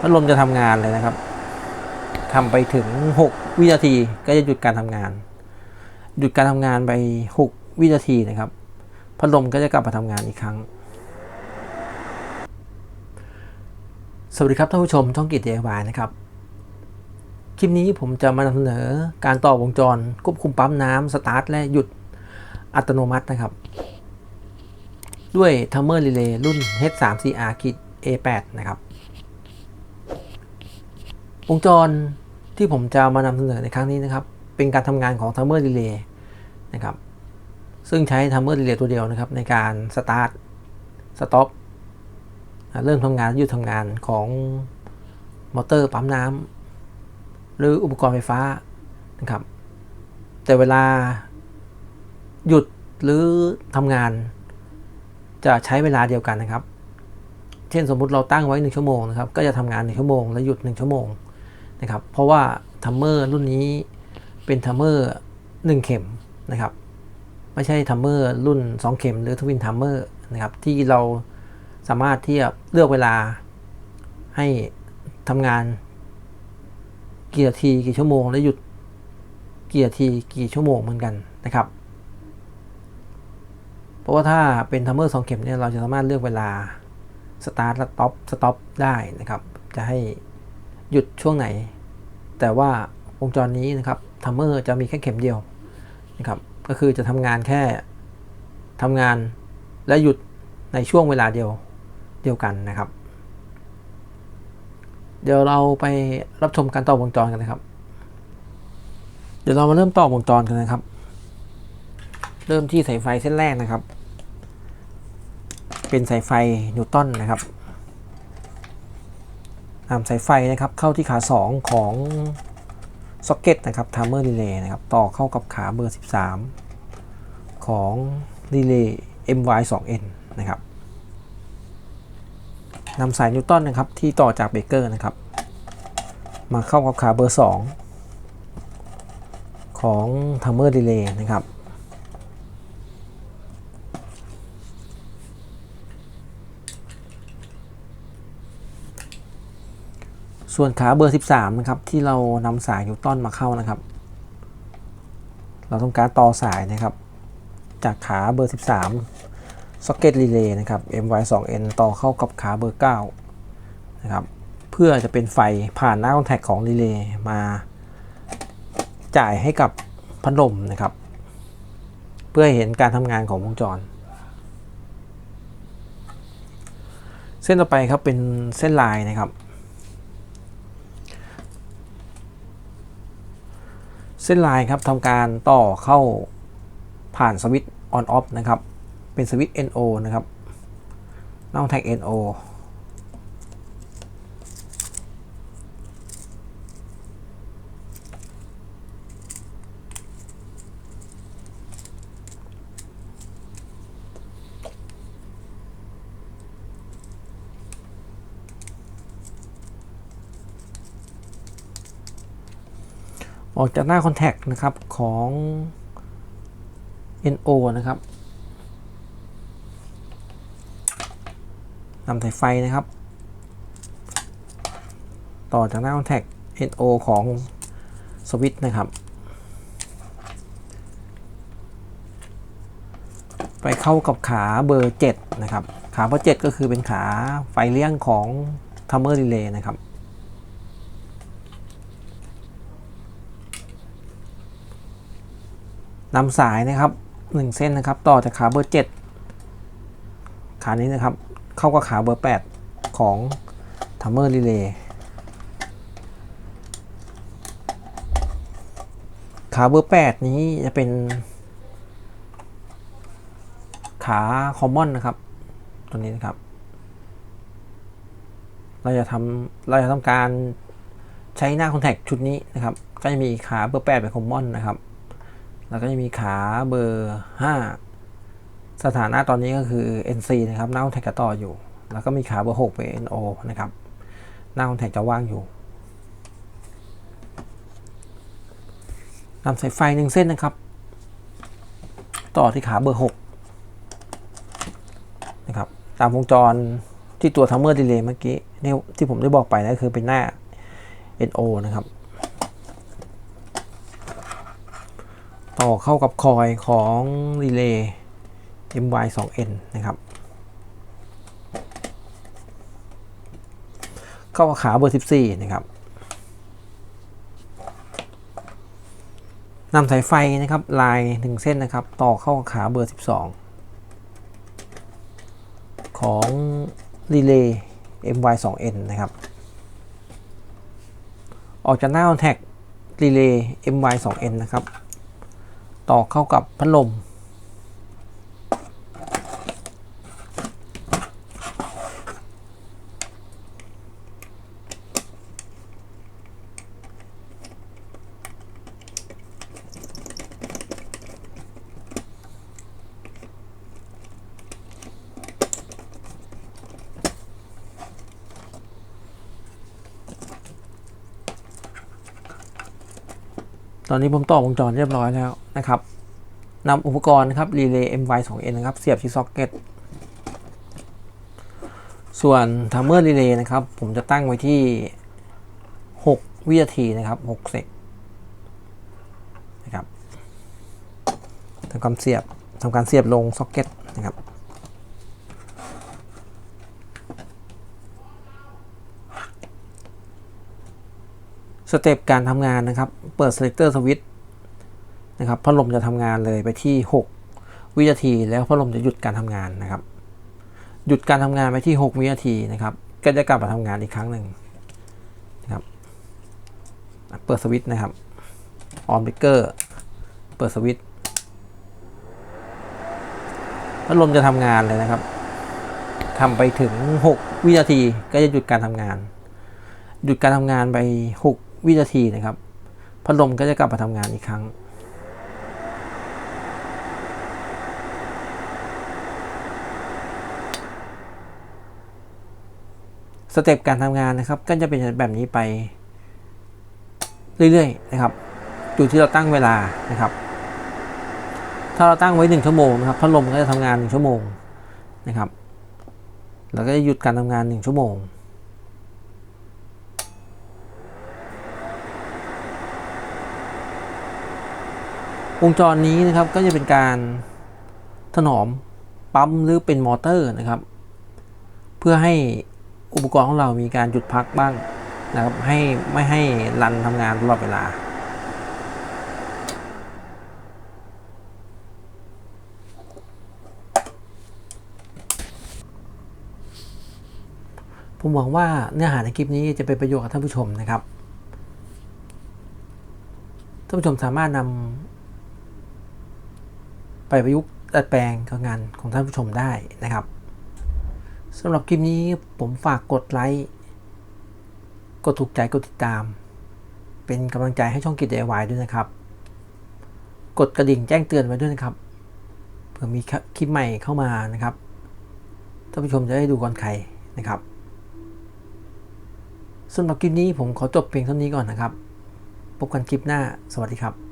พัดลมจะทำงานเลยนะครับทำไปถึง 6 วินาทีก็จะหยุดการทำงาน หยุดการทำงานไป 6 วินาทีนะครับ พัดลมก็จะกลับมาทำงานอีกครั้ง สวัสดีครับท่านผู้ชมช่องกิจเดวายนะครับ คลิปนี้ผมจะมานำเสนอการต่อวงจรควบคุมปั๊มน้ำสตาร์ทและหยุดอัตโนมัตินะครับด้วย Timer Relay รุ่น H3CR A8 นะครับ วงจรที่ผมจะมานำเสนอในครั้งนี้นะครับ เป็นการทำงานของ Timer Relay นะครับ ซึ่งใช้ Timer Relay ตัวเดียวนะครับ ในการ Start Stop เริ่มทำงานหยุดทำงานของมอเตอร์ปั๊มน้ำหรืออุปกรณ์ไฟฟ้านะครับ แต่เวลาหยุดหรือทำงาน จะใช้เวลาเดียวกันนะครับ เช่นสมมุติเราตั้งไว้ 1 ชั่วโมงนะครับ ก็จะทำงาน 1 ชั่วโมง แล้วหยุด 1 ชั่วโมง นะครับเพราะว่าทัมเมอร์รุ่นนี้เป็นทัมเมอร์1เข็มนะครับไม่ใช่ทัมเมอร์รุ่น 2 เข็มหรือทวินทัมเมอร์นะครับที่เราสามารถที่จะเลือกเวลาให้ทำงานกี่นาทีกี่ชั่วโมง แล้วหยุดกี่นาทีกี่ชั่วโมงเหมือนกันนะครับ เพราะว่าถ้าเป็นทัมเมอร์สองเข็มเนี่ยเราจะสามารถเลือกเวลาสตาร์ทและต็อปสต็อปได้นะครับ จะให้ หยุดช่วงไหน แต่ว่าวงจรนี้นะครับทัมเมอร์จะมีแค่เข็มเดียวนะครับก็คือจะทำงานแค่ทำงานและหยุดในช่วงเวลาเดียวเดียวกันนะครับ เดี๋ยวเราไปรับชมการต่อวงจรกันนะครับ เดี๋ยวเรามาเริ่มต่อวงจรกันนะครับ เริ่มที่สายไฟเส้นแรกนะครับ เป็นสายไฟนิวตันนะครับ นำสายไฟนะครับเข้าที่ขา 2 ของซ็อกเก็ตนะครับท i มเมอร์รีเลย์นะครับต่อเข้ากับขาเบอร์ 13 ของรีเลย์ MY2N นะครับนำสายนิวตันนะครับที่ต่อจากเบเกอร์นะครับมาเข้ากับขาเบอร์ 2 ของท i มเมอร์รีเลย์นะครับ ส่วนขาเบอร์ 13 นะครับ ที่เรานำสายนิวตันมาเข้านะครับ เราต้องการต่อสายนะครับ จากขาเบอร์ 13 ซ็อกเก็ตรีเลย์นะครับ MY2N ต่อเข้ากับขาเบอร์ 9 นะครับ เพื่อจะเป็นไฟผ่านหน้าคอนแทคของรีเลย์มาจ่ายให้กับพัดลมนะครับ เพื่อหเห็นการทำงานของวงจร เส้นต่อไปครับเป็นเส้นลายนะครับ ส้นลายครับทำการต่อเข้าผ่านสวิตช์ on off นะครับ เป็นสวิตช์ NO นะครับน้องแท็ก NO ออกจากหน้าคอนแทคนะครับของ NO นะครับนำสายไฟนะครับ ต่อจากหน้าคอนแทค NO ของสวิตช์นะครับ ไปเข้ากับขาเบอร์ 7 นะครับ ขาเบอร์ 7 ก็คือเป็นขาไฟเลี้ยงของ Timer Relay นะครับ นำสายนะครับ1เส้นนะครับ ต่อจากขาเบอร์ 7 ขานี้นะครับ เข้ากับขาเบอร์ 8 ของ Timer Relay ขาเบอร์ 8 นี้จะเป็น ขาคอมมอนนะครับ ตัวนี้นะครับ เราจะทำเราจะทำการใช้หน้าคอนแทคชุดนี้นะครับ ก็จะมีขาเบอร์ 8 เป็นคอมมอนนะครับ แล้วก็จะมีขาเบอร์ 5 สถานะตอนนี้ก็คือ NC นะครับหน้าคอนแทคต่ออยู่ แล้วก็มีขาเบอร์ 6 เป็น NO นะครับหน้าคอนแทคจะว่างอยู่นำสายไฟหนึ่งเส้นนะครับ ต่อที่ขาเบอร์ 6 นะครับ ตามวงจรที่ตัวทัมเมอร์ดีเลย์เมื่อกี้ที่ผมได้บอกไปนะคือเป็นหน้า NO นะครับ ต่อเข้ากับคอยของรีเลย์ MY 2 N นะครับ เข้ากับขาเบอร์ 14 นะครับนำสายไฟนะครับลายหนึ่งเส้นนะครับ ต่อเข้าขาเบอร์ 12 ของรีเลย์ MY 2 N นะครับ ออกจากหน้าคอนแทครีเลย์ MY 2 N นะครับ ต่อเข้ากับพัดลม ตอนนี้ผมต่อวงจรเรียบร้อยแล้วนะครับนำอุปกรณ์นะครับ Relay MY 2 N นะครับ เสียบที่ซ็อกเก็ตส่วน Timer Relay นะครับ ผมจะตั้งไว้ที่ 6 วินาทีนะครับ6เซกนะครับทำการเสียบทำการเสียบลงซ็อกเก็ตนะครับ สเต็ปการทำงานนะครับ เปิด selector switch นะครับ พัดลมจะทำงานเลยไปที่ 6 วินาที แล้วพัดลมจะหยุดการทำงานนะครับ หยุดการทำงานไปที่ 6 วินาทีนะครับ ก็จะกลับมาทำงานอีกครั้งหนึ่งนะครับ เปิดสวิตช์นะครับ on breaker เปิดสวิตช์พัดลมจะทำงานเลยนะครับทำไปถึง 6 วินาทีก็จะหยุดการทำงาน หยุดการทำงานไป 6 วินาทีนะครับ พัดลมก็จะกลับมาทำงานอีกครั้ง สเต็ปการทำงานนะครับ ก็จะเป็นแบบนี้ไป เรื่อยๆนะครับอยู่ที่เราตั้งเวลานะครับ ถ้าเราตั้งไว้1ชั่วโมงนะครับพัดลมก็จะทำงาน1ชั่วโมงนะครับ แล้วก็จะหยุดการทำงาน1ชั่วโมง วงจรนี้นะครับก็จะเป็นการถนอมปั๊มหรือเป็นมอเตอร์นะครับ เพื่อให้อุปกรณ์ของเรามีการหยุดพักบ้างนะครับให้ไม่ให้รันทำงานตลอดเวลา ผมหวังว่าเนื้อหาในคลิปนี้จะเป็นประโยชน์กับท่านผู้ชมนะครับ ท่านผู้ชมสามารถนำ ไปประยุกต์ดัดแปลงกับงานของท่านผู้ชมได้นะครับสำหรับคลิปนี้ผมฝากกดไลค์กดถูกใจกดติดตาม เป็นกำลังใจให้ช่องกิจ DIY ด้วยนะครับ กดกระดิ่งแจ้งเตือนไว้ด้วยนะครับเผื่อมีคลิปใหม่เข้ามานะครับท่านผู้ชมจะได้ดูก่อนใครนะครับสำหรับคลิปนี้ผมขอจบเพียงเท่านี้ก่อนนะครับ พบกันคลิปหน้า สวัสดีครับ